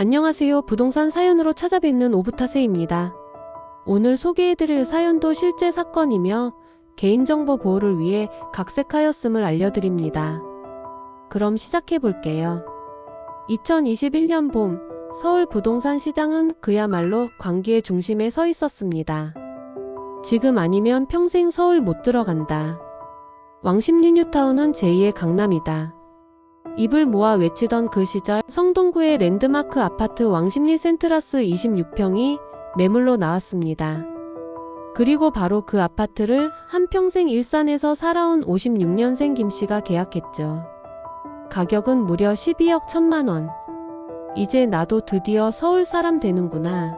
안녕하세요. 부동산 사연으로 찾아뵙는 오브타세입니다. 오늘 소개해드릴 사연도 실제 사건이며 개인정보 보호를 위해 각색하였음을 알려드립니다. 그럼 시작해볼게요. 2021년 봄, 서울 부동산 시장은 그야말로 광기의 중심에 서 있었습니다. 지금 아니면 평생 서울 못 들어간다. 왕십리 뉴타운은 제2의 강남이다. 입을 모아 외치던 그 시절 성동구의 랜드마크 아파트 왕십리 센트라스 26평이 매물로 나왔습니다. 그리고 바로 그 아파트를 한평생 일산에서 살아온 56년생 김씨가 계약했죠. 가격은 무려 12억 1천만 원. 이제 나도 드디어 서울 사람 되는구나.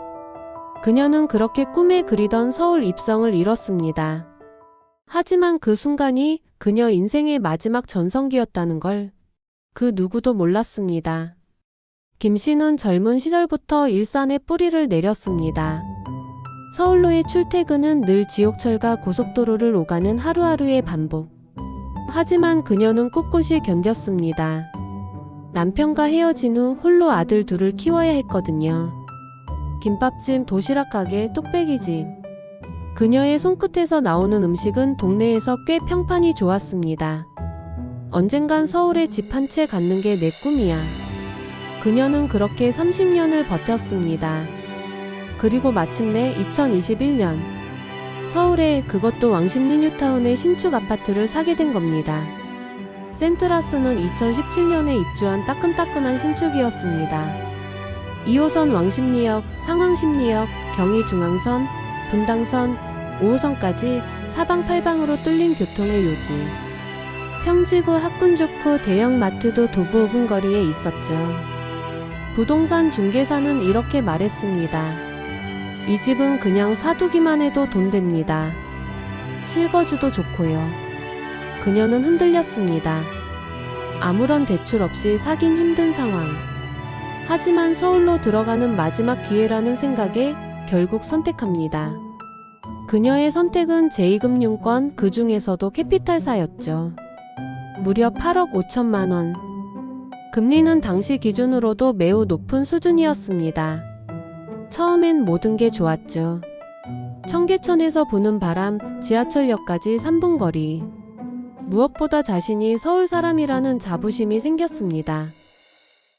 그녀는 그렇게 꿈에 그리던 서울 입성을 이뤘습니다. 하지만 그 순간이 그녀 인생의 마지막 전성기였다는 걸 그 누구도 몰랐습니다. 김 씨는 젊은 시절부터 일산에 뿌리를 내렸습니다. 서울로의 출퇴근은 늘 지옥철과 고속도로를 오가는 하루하루의 반복. 하지만 그녀는 꿋꿋이 견뎠습니다. 남편과 헤어진 후 홀로 아들 둘을 키워야 했거든요. 김밥집, 도시락 가게, 뚝배기집. 그녀의 손끝에서 나오는 음식은 동네에서 꽤 평판이 좋았습니다. 언젠간 서울에 집 한 채 갖는 게 내 꿈이야. 그녀는 그렇게 30년을 버텼습니다. 그리고 마침내 2021년 서울에 그것도 왕십리 뉴타운의 신축 아파트를 사게 된 겁니다. 센트라스는 2017년에 입주한 따끈따끈한 신축이었습니다. 2호선 왕십리역, 상황십리역, 경의중앙선, 분당선, 5호선까지 사방팔방으로 뚫린 교통의 요지. 평지구 학군 좋고 대형 마트도 도보 5분 거리에 있었죠. 부동산 중개사는 이렇게 말했습니다. 이 집은 그냥 사두기만 해도 돈 됩니다. 실거주도 좋고요. 그녀는 흔들렸습니다. 아무런 대출 없이 사긴 힘든 상황. 하지만 서울로 들어가는 마지막 기회라는 생각에 결국 선택합니다. 그녀의 선택은 제2금융권 그 중에서도 캐피탈사였죠. 무려 8억 5천만 원. 금리는 당시 기준으로도 매우 높은 수준이었습니다. 처음엔 모든 게 좋았죠. 청계천에서 부는 바람, 지하철역까지 3분 거리. 무엇보다 자신이 서울 사람이라는 자부심이 생겼습니다.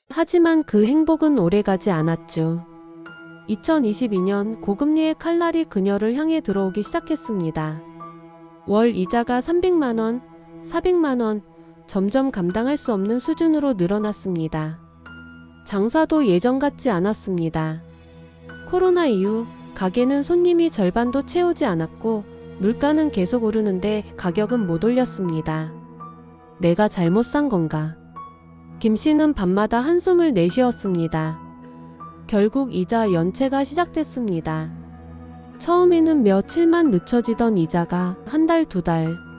하지만 그 행복은 오래가지 않았죠. 2022년 고금리의 칼날이 그녀를 향해 들어오기 시작했습니다. 월 이자가 300만원, 400만원, 점점 감당할 수 없는 수준으로 늘어났습니다. 장사도 예전 같지 않았습니다. 코로나 이후 가게는 손님이 절반도 채우지 않았고 물가는 계속 오르는데 가격은 못 올렸습니다. 내가 잘못 산 건가? 김 씨는 밤마다 한숨을 내쉬었습니다. 결국 이자 연체가 시작됐습니다. 처음에는 며칠만 늦춰지던 이자가 한 달, 두 달.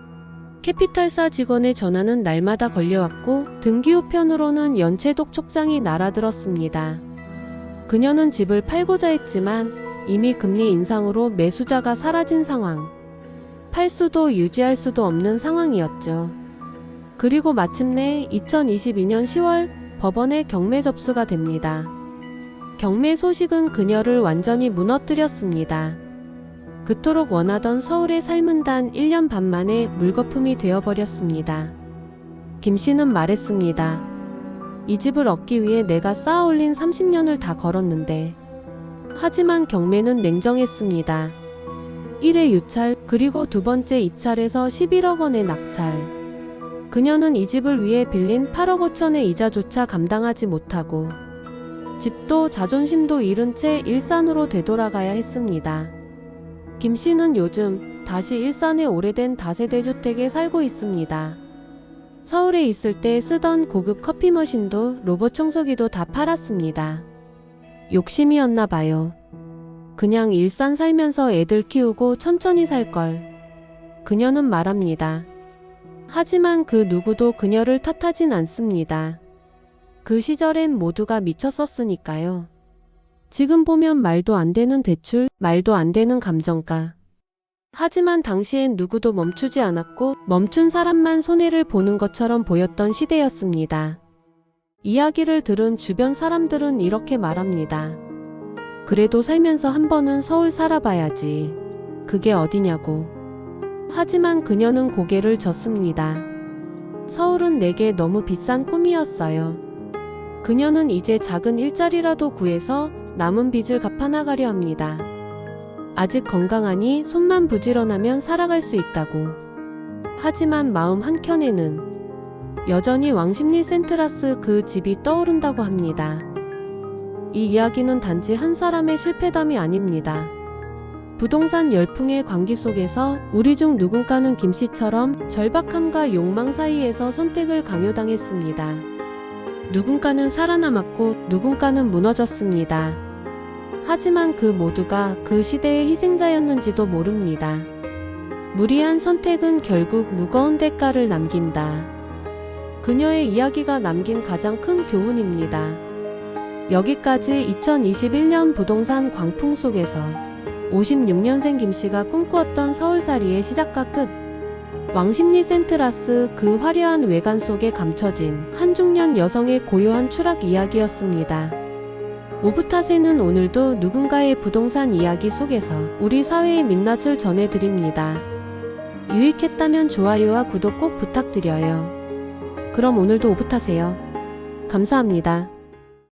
캐피탈사 직원의 전화는 날마다 걸려왔고 등기 우편으로는 연체독 촉장이 날아들었습니다. 그녀는 집을 팔고자 했지만 이미 금리 인상으로 매수자가 사라진 상황. 팔 수도 유지할 수도 없는 상황이었죠. 그리고 마침내 2022년 10월 법원에 경매 접수가 됩니다. 경매 소식은 그녀를 완전히 무너뜨렸습니다. 그토록 원하던 서울의 삶은 단 1년 반 만에 물거품이 되어버렸습니다. 김 씨는 말했습니다. 이 집을 얻기 위해 내가 쌓아 올린 30년을 다 걸었는데. 하지만 경매는 냉정했습니다. 1회 유찰, 그리고 두 번째 입찰에서 11억 원의 낙찰. 그녀는 이 집을 위해 빌린 8억 5천의 이자조차 감당하지 못하고 집도 자존심도 잃은 채 일산으로 되돌아가야 했습니다. 김 씨는 요즘 다시 일산의 오래된 다세대 주택에 살고 있습니다. 서울에 있을 때 쓰던 고급 커피 머신도 로봇 청소기도 다 팔았습니다. 욕심이었나 봐요. 그냥 일산 살면서 애들 키우고 천천히 살 걸. 그녀는 말합니다. 하지만 그 누구도 그녀를 탓하진 않습니다. 그 시절엔 모두가 미쳤었으니까요. 지금 보면 말도 안 되는 대출, 말도 안 되는 감정가. 하지만 당시엔 누구도 멈추지 않았고 멈춘 사람만 손해를 보는 것처럼 보였던 시대였습니다. 이야기를 들은 주변 사람들은 이렇게 말합니다. 그래도 살면서 한 번은 서울 살아봐야지. 그게 어디냐고. 하지만 그녀는 고개를 젓습니다. 서울은 내게 너무 비싼 꿈이었어요. 그녀는 이제 작은 일자리라도 구해서 남은 빚을 갚아나가려 합니다. 아직 건강하니 손만 부지런하면 살아갈 수 있다고. 하지만 마음 한켠에는 여전히 왕십리 센트라스 그 집이 떠오른다고 합니다. 이 이야기는 단지 한 사람의 실패담이 아닙니다. 부동산 열풍의 광기 속에서 우리 중 누군가는 김 씨처럼 절박함과 욕망 사이에서 선택을 강요당했습니다. 누군가는 살아남았고 누군가는 무너졌습니다. 하지만 그 모두가 그 시대의 희생자였는지도 모릅니다. 무리한 선택은 결국 무거운 대가를 남긴다. 그녀의 이야기가 남긴 가장 큰 교훈입니다. 여기까지 2021년 부동산 광풍 속에서 56년생 김 씨가 꿈꾸었던 서울살이의 시작과 끝. 왕십리 센트라스 그 화려한 외관 속에 감춰진 한중년 여성의 고요한 추락 이야기였습니다. 오붓타세는 오늘도 누군가의 부동산 이야기 속에서 우리 사회의 민낯을 전해드립니다. 유익했다면 좋아요와 구독 꼭 부탁드려요. 그럼 오늘도 오붓하세요. 감사합니다.